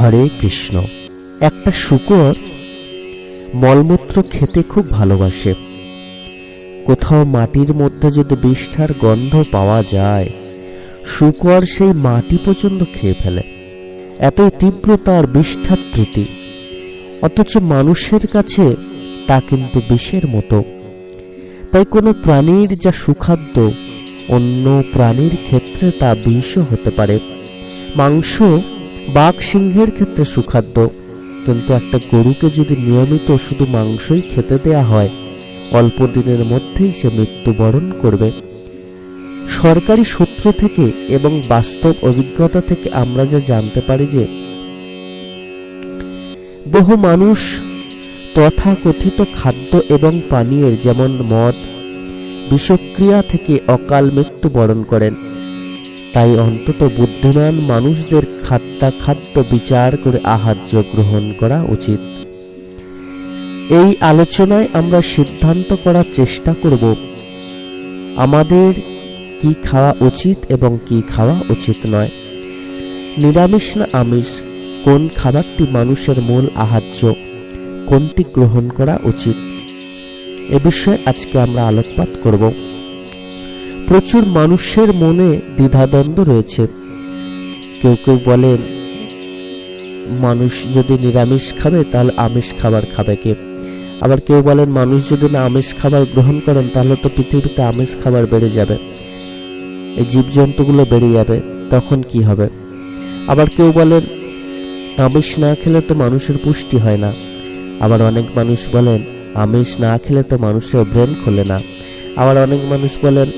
হরে কৃষ্ণ। একটা শুকর মলমূত্র খেতে খুব ভালোবাসে। কোথাও মাটির মধ্যে যদি বিষ্ঠার গন্ধ পাওয়া যায়, শুকর সেই মাটি পর্যন্ত খেয়ে ফেলে। এতই তীব্র তার বিষ্ঠার প্রীতি। অথচ মানুষের কাছে তা কিন্তু বিষের মতো। তাই কোনো প্রাণীর যা সুখাদ্য, অন্য প্রাণীর ক্ষেত্রে তা বিষও হতে পারে। মাংস বাঘ সিংহের ক্ষেত্রে সুখাদ্য। কিন্তু একটা গরুকে যদি নিয়মিত শুধু মাংসই খেতে দেয়া হয়, অল্প দিনের মধ্যেই সে মৃত্যুবরণ করবে। সরকারি সূত্র থেকে এবং বাস্তব অভিজ্ঞতা থেকে আমরা যা জানতে পারি যে, বহু মানুষ তথাকথিত খাদ্য এবং পানীয়ের যেমন মদ, বিষক্রিয়া থেকে অকাল মৃত্যুবরণ করেন। তাই অন্তত বুদ্ধিমান মানুষদের খাদ্যা খাদ্য বিচার করে আহার্য গ্রহণ করা উচিত। এই আলোচনায় আমরা সিদ্ধান্ত করার চেষ্টা করব, আমাদের কি খাওয়া উচিত এবং কি খাওয়া উচিত নয়। নিরামিষ না আমিষ, কোন খাবারটি মানুষের মূল আহার্য, কোনটি গ্রহণ করা উচিত, এ বিষয়ে আজকে আমরা আলোকপাত করব। প্রচুর মানুষের মনে দ্বিধাদ্বন্দ্ব রয়েছে। কেউ কেউ বলেন, মানুষ যদি নিরামিষ খাবে, তাহলে আমিষ খাবার খাবে কে? আবার কেউ বলেন, মানুষ যদি না আমিষ খাবার গ্রহণ করেন, তাহলে তো পৃথিবীতে আমিষ খাবার বেড়ে যাবে। এই জীবজন্তুগুলো বেড়ে যাবে, তখন কি হবে? আবার কেউ বলেন, আমিষ না খেলে তো মানুষের পুষ্টি হয় না। আবার অনেক মানুষ বলেন, আমিষ না খেলে তো মানুষের ব্রেন খোলে না। আবার অনেক মানুষ বলেন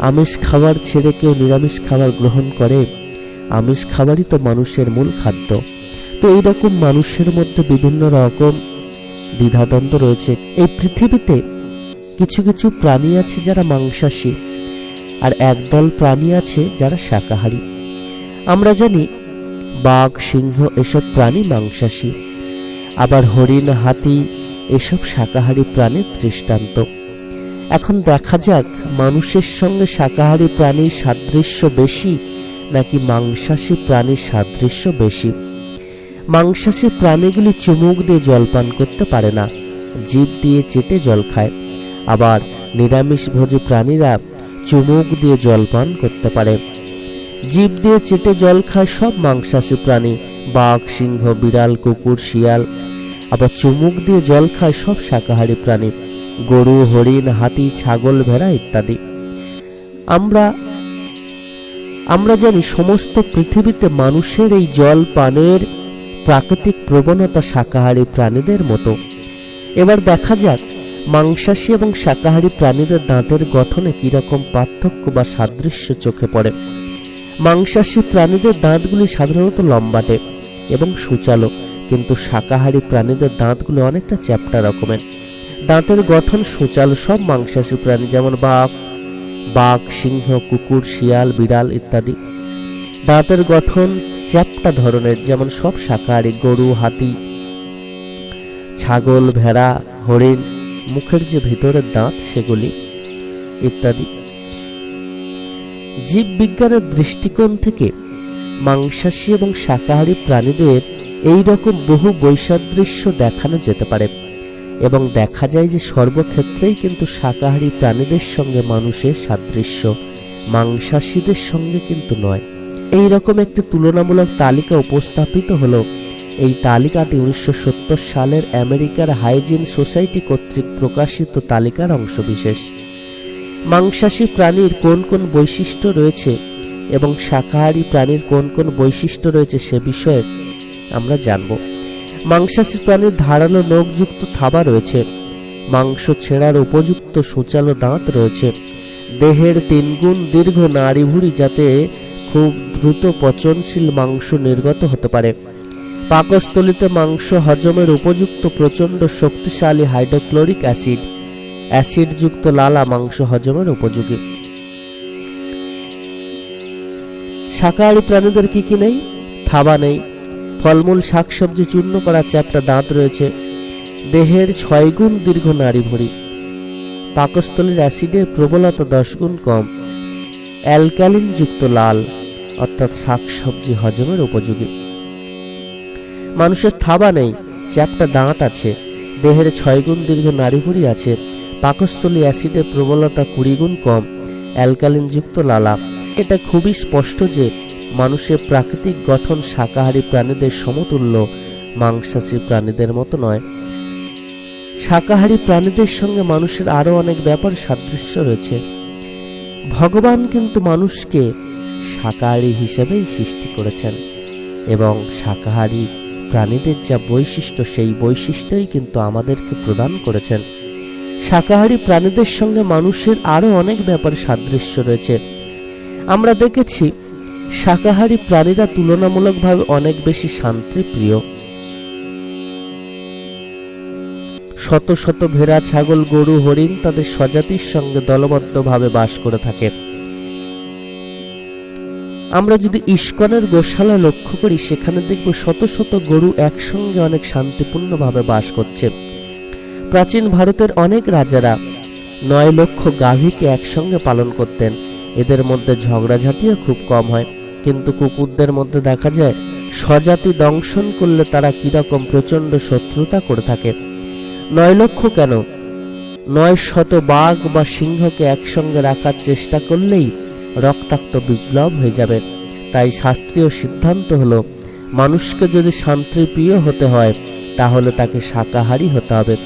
আমিষ খাবার ছেড়ে কেউ নিরামিষ খাবার গ্রহণ করে, আমিষ খাবারই তো মানুষের মূল খাদ্য। তো এইরকম মানুষের মধ্যে বিভিন্ন রকম দ্বিধাদ্বন্দ্ব রয়েছে। এই পৃথিবীতে কিছু কিছু প্রাণী আছে যারা মাংসাশী, আর একদল প্রাণী আছে যারা শাকাহারী। আমরা জানি বাঘ, সিংহ এসব প্রাণী মাংসাশী, আবার হরিণ, হাতি এসব শাকাহারী প্রাণীর দৃষ্টান্ত। এখন দেখা যাক মানুষের সঙ্গে শাকাহারী প্রাণীর সাদৃশ্য বেশি নাকি মাংসাশী প্রাণীর সাদৃশ্য বেশি। মাংসাশী প্রাণীগুলি চুমুক দিয়ে জলপান করতে পারে না, জীব দিয়ে চেটে জল খায়। আবার নিরামিষভোজী প্রাণীরা চুমুক দিয়ে জলপান করতে পারে। জীব দিয়ে চেটে জল খায় সব মাংসাশী প্রাণী, বাঘ, সিংহ, বিড়াল, কুকুর, শিয়াল। আবার চুমুক দিয়ে জল খায় সব শাকাহারী প্রাণী। গরু, হরিণ, হাতি, ছাগল, ভেড়া ইত্যাদি। আমরা আমরা জানি সমস্ত পৃথিবীতে মানুষের এই জল, পানের প্রাকৃতিক প্রবণতা শাকাহারী প্রাণীদের মতো। এবার দেখা যাক মাংসাশী এবং শাকাহারী প্রাণীদের দাঁতের গঠনে কীরকম পার্থক্য বা সাদৃশ্য চোখে পড়ে। মাংসাশী প্রাণীদের দাঁতগুলি সাধারণত লম্বাটে এবং সুচালো, কিন্তু শাকাহারী প্রাণীদের দাঁতগুলো অনেকটা চ্যাপ্টা রকমের। দাঁতের গঠন সুচালো, সব মাংসাশী প্রাণী যেমন বাঘ বাঘ, সিংহ, কুকুর, শিয়াল, বিড়াল ইত্যাদি। দাঁতের গঠন চ্যাপ্টা ধরনের, যেমন সব শাকাহারী, গরু, হাতি, ছাগল, ভেড়া, হরিণ, মুখের যে ভিতরের দাঁত সেগুলি ইত্যাদি। জীববিজ্ঞানের দৃষ্টিকোণ থেকে মাংসাশী এবং শাকাহারী প্রাণীদের এই রকম বহু বৈসাদৃশ্য দেখানো যেতে পারে। এবং দেখা যায় যে সর্বক্ষেত্রেই কিন্তু শাকাহারী প্রাণীদের সঙ্গে মানুষের সাদৃশ্য, মাংসাশীদের সঙ্গে কিন্তু নয়। এই রকম একটি তুলনামূলক তালিকা উপস্থাপিত হলো এই তালিকাটি উনিশশো সত্তর সালের আমেরিকার হাইজিন সোসাইটি কর্তৃক প্রকাশিত তালিকার অংশবিশেষ। মাংসাশী প্রাণীর কোন কোন বৈশিষ্ট্য রয়েছে এবং শাকাহারী প্রাণীর কোন কোন বৈশিষ্ট্য রয়েছে সে বিষয়ে আমরা জানব। মাংসাশী প্রাণীর ধারালো নখযুক্ত থাবা রয়েছে। মাংস ছেঁড়ার উপযুক্ত সুচালো দাঁত রয়েছে। দেহের তিনগুণ দীর্ঘ নাড়িভুড়ি যাতে খুব দ্রুত পচনশীল মাংস নির্গত হতে পারে। পাকস্থলিতে মাংস হজমের উপযুক্ত প্রচণ্ড শক্তিশালী হাইড্রোক্লোরিক অ্যাসিড। অ্যাসিডযুক্ত লালা মাংস হজমের উপযোগী। শাকাহারী প্রাণীদের কি কি নেই? থাবা নেই। ফলমূল, শাকসবজি চূর্ণ করা চ্যাপটা দাঁত রয়েছে। দেহের ছয় গুণ দীর্ঘ নাড়ি ভরি। পাকস্থলীর অ্যাসিডের প্রবলতা দশ গুণ কম। অ্যালকালিন যুক্ত লাল, অর্থাৎ শাকসবজি হজমের উপযোগী। মানুষের থাবা নেই, চ্যাপটা দাঁত আছে, দেহের ছয় গুণ দীর্ঘ নাড়িভুড়ি আছে, পাকস্থলী অ্যাসিডের প্রবলতা কুড়ি গুণ কম অ্যালকালিনযুক্ত লালা। এটা খুবই স্পষ্ট যে মানুষের প্রাকৃতিক গঠন শাকাহারী প্রাণীদের সমতুল্য, মাংসাশী প্রাণীদের মতো নয়। শাকাহারী প্রাণীদের সঙ্গে মানুষের আরও অনেক ব্যাপার সাদৃশ্য রয়েছে। ভগবান কিন্তু মানুষকে শাকাহারী হিসেবেই সৃষ্টি করেছেন এবং শাকাহারী প্রাণীদের যা বৈশিষ্ট্য, সেই বৈশিষ্ট্যই কিন্তু আমাদেরকে প্রদান করেছেন। শাকাহারী প্রাণীদের সঙ্গে মানুষের আরও অনেক ব্যাপার সাদৃশ্য রয়েছে। আমরা দেখেছি শাকাহারী প্রাণীরা তুলনামূলকভাবে অনেক বেশি শান্তিপ্রিয়। শত শত ভেড়া, ছাগল, গরু, হরিণ তাদের স্বজাতির সঙ্গে দলবদ্ধভাবে বাস করে থাকে। আমরা যদি ইস্কনের গোশালা লক্ষ্য করি, সেখানে দেখব শত শত গরু একসঙ্গে অনেক শান্তিপূর্ণভাবে বাস করছে। প্রাচীন ভারতের অনেক রাজারা নয় লক্ষ গাভীকে একসঙ্গে পালন করতেন। এদের মধ্যে ঝগড়াঝাটিও খুব কম হয়। কিন্তু কুকুরদের মধ্যে দেখা যায়, স্বজাতি দংশন করলে তারা কীরকম প্রচণ্ড শত্রুতা করে থাকে। নয় লক্ষ কেন? নয় শত বাঘ বা সিংহকে একসঙ্গে রাখার চেষ্টা করলেই রক্তাক্ত বিপ্লব হয়ে যাবে। তাই শাস্ত্রীয় সিদ্ধান্ত হলো, মানুষকে যদি শান্তিপ্রিয় হতে হয়, তাহলে তাকে শাকাহারী হতে হবে।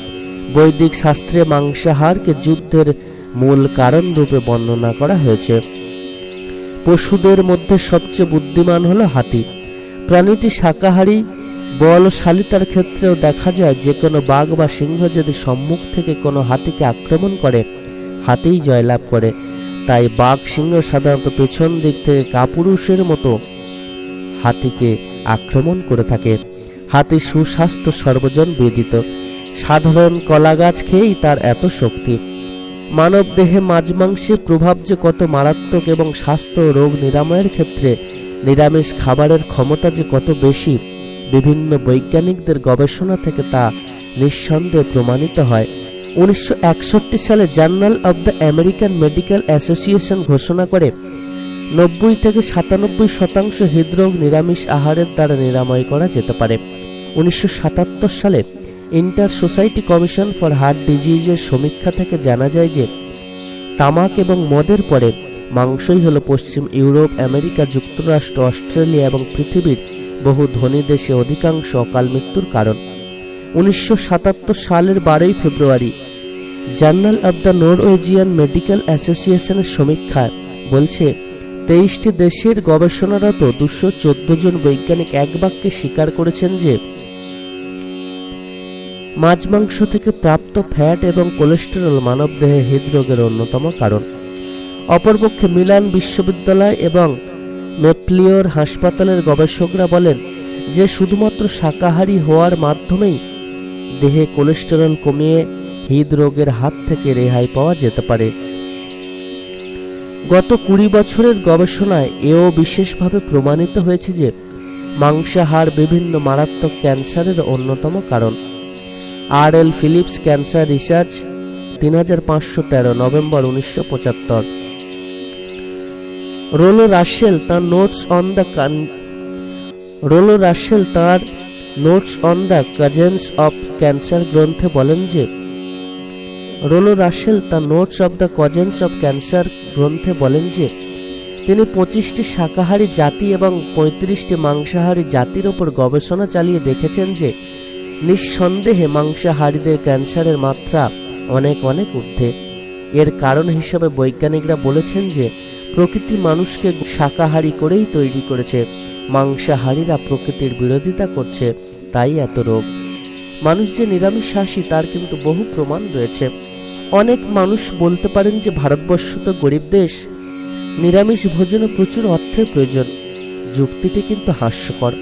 বৈদিক শাস্ত্রে মাংসাহারকে যুদ্ধের মূল কারণ রূপে বর্ণনা করা হয়েছে। পশুদের মধ্যে সবচেয়ে বুদ্ধিমান হলো হাতি। প্রাণীটি শাকাহারী বলশালিতার ক্ষেত্রেও দেখা যায় যে কোনো বাঘ বা সিংহ যদি সম্মুখ থেকে কোনো হাতিকে আক্রমণ করে, হাতিই জয়লাভ করে। তাই বাঘ, সিংহ সাধারণত পেছন দিক থেকে কাপুরুষের মতো হাতিকে আক্রমণ করে থাকে। হাতি সুস্বাস্থ্য সর্বজন বেদিত। সাধারণ কলা গাছ খেয়েই তার এত শক্তি। মানব দেহে মাছ মাংসের প্রভাব যে কত মারাত্মক এবং স্বাস্থ্য রোগ নিরাময়ের ক্ষেত্রে, নিরামিষ খাবারের ক্ষমতা যে কত বেশি, বিভিন্ন বৈজ্ঞানিকদের গবেষণা থেকে তা নিঃসন্দেহে প্রমাণিত হয়। উনিশশো একষট্টি সালে Journal of the American Medical Association ঘোষণা করে, নব্বই থেকে সাতানব্বই শতাংশ হৃদরোগ নিরামিষ আহারের দ্বারা নিরাময় করা যেতে পারে। উনিশশো সাতাত্তর সালে inter society commission for heart ডিজিজের সমীক্ষা থেকে জানা যায় যে, তামাক এবং মদের পরে মাংসই হলো পশ্চিম ইউরোপ, আমেরিকা, যুক্তরাষ্ট্র, অস্ট্রেলিয়া এবং পৃথিবীর বহু ধনী দেশে অধিকাংশ অকাল মৃত্যুর কারণ। উনিশশো সাতাত্তর সালের বারোই ফেব্রুয়ারি, Journal of the Norwegian Medical অ্যাসোসিয়েশনের সমীক্ষায় বলছে, তেইশটি দেশের গবেষণারত দুশো জন বৈজ্ঞানিক এক বাক্যে স্বীকার করেছেন যে মাছ মাংস থেকে প্রাপ্ত ফ্যাট এবং কোলেস্টেরল মানবদেহে হৃদরোগের অন্যতম কারণ। অপরপক্ষে মিলান বিশ্ববিদ্যালয় এবং মেপ্লিওর হাসপাতালের গবেষকরা বলেন যে শুধুমাত্র শাকাহারী হওয়ার মাধ্যমেই দেহে কোলেস্টেরল কমিয়ে হৃদরোগের হাত থেকে রেহাই পাওয়া যেতে পারে। গত কুড়ি বছরের গবেষণায় এও বিশেষভাবে প্রমাণিত হয়েছে যে মাংসাহার বিভিন্ন মারাত্মক ক্যান্সারের অন্যতম কারণ। R L Phillips cancer research, তিন হাজার পাঁচশো তেরো, নভেম্বর উনিশশো পঁচাত্তর। রোলো রাশেল তার নোটস অন দ্য কান, রোলো রাশেল তার notes on the causes of cancer গ্রন্থে বলেন যে, রোলো রাশেল তার notes of the causes of cancer গ্রন্থে বলেন যে, তিনি পঁচিশটি শাকাহারী জাতি এবং পঁয়ত্রিশটি মাংসাহারী জাতির ওপর গবেষণা চালিয়ে দেখেছেন যে নিঃসন্দেহে মাংসাহারীদের ক্যান্সারের মাত্রা অনেক অনেক ঊর্ধ্বে। এর কারণ হিসেবে বৈজ্ঞানিকরা বলেছেন যে, প্রকৃতি মানুষকে শাকাহারী করেই তৈরি করেছে। মাংসাহারীরা প্রকৃতির বিরোধিতা করছে, তাই এত রোগ। মানুষ যে নিরামিষাসী তার কিন্তু বহু প্রমাণ রয়েছে। অনেক মানুষ বলতে পারেন যে, ভারতবর্ষ তো গরিব দেশ। নিরামিষ ভোজনে প্রচুর অর্থের প্রয়োজন। যুক্তিটি কিন্তু হাস্যকর।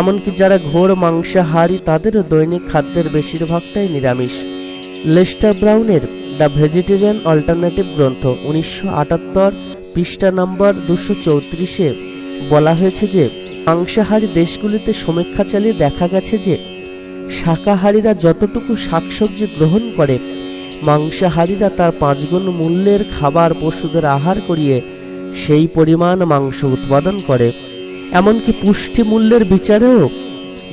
এমনকি যারা ঘোর মাংসাহারী, তাদেরও দৈনিক খাদ্যের বেশিরভাগটাই নিরামিষ। লেস্টার ব্রাউনের দ্য ভেজিটেরিয়ান অল্টারনেটিভ গ্রন্থ উনিশশো আটাত্তর, পৃষ্ঠা নম্বর দুশো চৌত্রিশে বলা হয়েছে যে, মাংসাহারী দেশগুলিতে সমীক্ষা চালিয়ে দেখা গেছে যে, শাকাহারীরা যতটুকু শাকসবজি গ্রহণ করে, মাংসাহারীরা তার পাঁচগুণ মূল্যের খাবার পশুদের আহার করিয়ে সেই পরিমাণ মাংস উৎপাদন করে। এমনকি পুষ্টি মূল্যের বিচারেও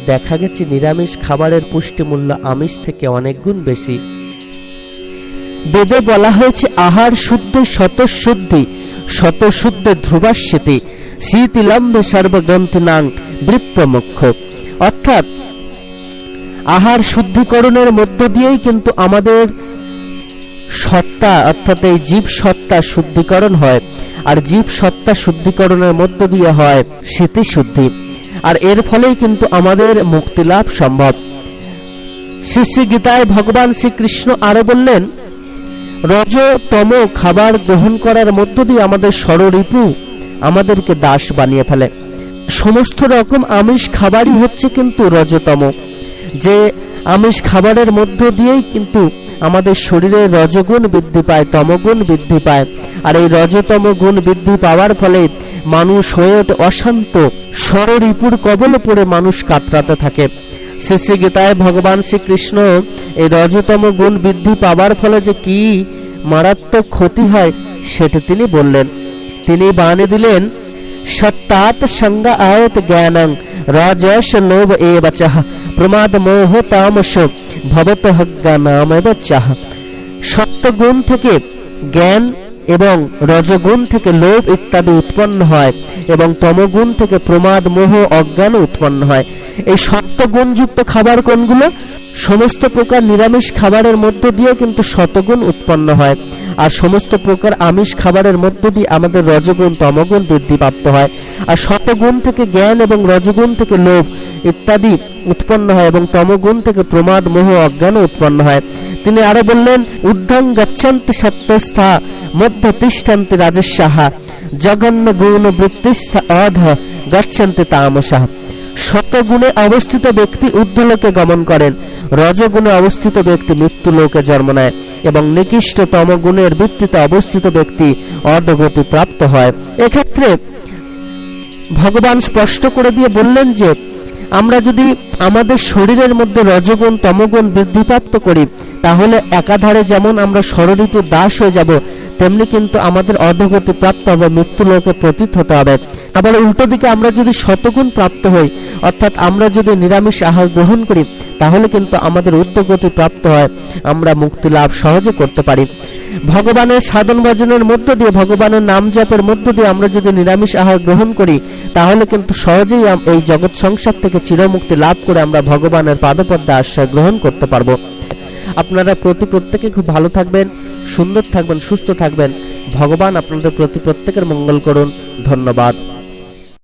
দেখা গেছে নিরামিষ খাবারের পুষ্টিমূল্য আমিষ থেকে অনেক গুণ বেশি। বেদে বলা হয়েছে, আহার শুদ্ধ শতশুদ্ধি, শতশুদ্ধ ধ্রুবাস্যতি শীতিলম্বে সর্বগ্রন্থিনাং বৃত্তমুখ্য। অর্থাৎ, আহার শুদ্ধিকরণের মধ্য দিয়েই কিন্তু আমাদের সত্তা, অর্থাৎ এই জীব সত্তা শুদ্ধিকরণ হয়। আর জীব সত্তা শুদ্ধিকরণের মধ্য দিয়ে হয় স্মৃতি শুদ্ধি আর এর ফলেই কিন্তু আমাদের মুক্তি লাভ সম্ভব। শ্রী শ্রী গীতায় ভগবান শ্রীকৃষ্ণ আরও বললেন, রজ তম খাবার গ্রহণ করার মধ্য দিয়ে আমাদের ষড়রিপু আমাদেরকে দাস বানিয়ে ফেলে। সমস্ত রকম আমিষ খাবারই হচ্ছে কিন্তু রজতম, যে আমিষ খাবারের মধ্য দিয়েই কিন্তু আমাদের শরীরে রজগুণ বৃদ্ধি পায়, তমগুণ বৃদ্ধি পায়। আর এই রজতম গুণ বৃদ্ধি পাওয়ার ফলে মানুষ হয়ে অশান্ত ষড়রিপুর কবল পড়ে মানুষ কাতরাতে থাকে। শ্রী গীতায় ভগবান শ্রীকৃষ্ণ এই রজতম গুণ বৃদ্ধি পাওয়ার ফলে যে কি মারাত্মক ক্ষতি হয়, সেটা তিনি বললেন। তিনি বাণী দিলেন, সত্তাত সঙ্গ আয়ত জ্ঞানং, রাজস লোভ এ বচহ প্রমাদ মোহ তামস। ভবত নাম চাহ। সত্যগুণ থেকে জ্ঞান এবং রজগুণ থেকে লোভ ইত্যাদি উৎপন্ন হয় এবং তমগুণ থেকে প্রমাদ, মোহ, অজ্ঞান উৎপন্ন হয়। এই সত্যগুণযুক্ত খাবার কোনগুলো? সমস্ত প্রকার নিরামিষ খাবারের মধ্য দিয়ে কিন্তু শতগুণ উৎপন্ন হয়। আর সমস্ত প্রকার আমিষ খাবারের মধ্য দিয়ে আমাদের রজগুণ, তমগুণ বৃদ্ধিপ্রাপ্ত হয়। আর শতগুণ থেকে জ্ঞান এবং রজগুণ থেকে লোভ ইত্যাদি উৎপন্ন হয় এবং তমগুণ থেকে প্রমাদ মোহ অজ্ঞান উৎপন্ন হয়। তিনি আরও বললেন, উদ্ধং গচ্ছন্তি সত্যস্থা, মধ্য তিষ্ঠন্তি রাজস্যাহা জঘন্য গুণ বৃত্তিস্থ অধ গচ্ছন্তি তামসাহ শতগুণে অবস্থিত ব্যক্তি ঊর্ধ্বলোকে গমন করেন, রজগুণে অবস্থিত ব্যক্তি মৃত্যু লোকে জন্ম নেয় এবং নিকৃষ্টতম গুণের ভিত্তিতে অবস্থিত ব্যক্তি অর্ধগতি প্রাপ্ত হয়। এক্ষেত্রে ভগবান স্পষ্ট করে দিয়ে বললেন যে আমরা যদি আমাদের শরীরের মধ্যে রজগুণ, তমগুণ বৃদ্ধিপ্রাপ্ত করি, তাহলে একাধারে যেমন আমরা ষড়ঋতু দাস হয়ে যাব, তেমনি কিন্তু আমাদের অধগতি প্রাপ্ত হবে মৃত্যু লোকে প্রতীত হতে হবে। আবার উল্টো দিকে আমরা যদি শতগুণ প্রাপ্ত হই, অর্থাৎ আমরা যদি নিরামিষ আহার গ্রহণ করি, তাহলে কিন্তু আমাদের উদ্যোগতি প্রাপ্ত হয়, আমরা মুক্তি লাভ সহজে করতে পারি। ভগবানের সাধন ভজনের মধ্য দিয়ে, ভগবানের নাম জপের মধ্য দিয়ে আমরা যদি নিরামিষ আহার গ্রহণ করি, তাহলে কিন্তু সহজেই এই জগৎ সংসার থেকে চিরমুক্তি লাভ করে আমরা ভগবানের পাদপদ্মে আশ্রয় গ্রহণ করতে পারব। আপনারা প্রতি প্রত্যেকে খুব ভালো থাকবেন, সুন্দর থাকবেন, সুস্থ থাকবেন। ভগবান আপনাদের প্রতি প্রত্যেকের মঙ্গল করুন। ধন্যবাদ।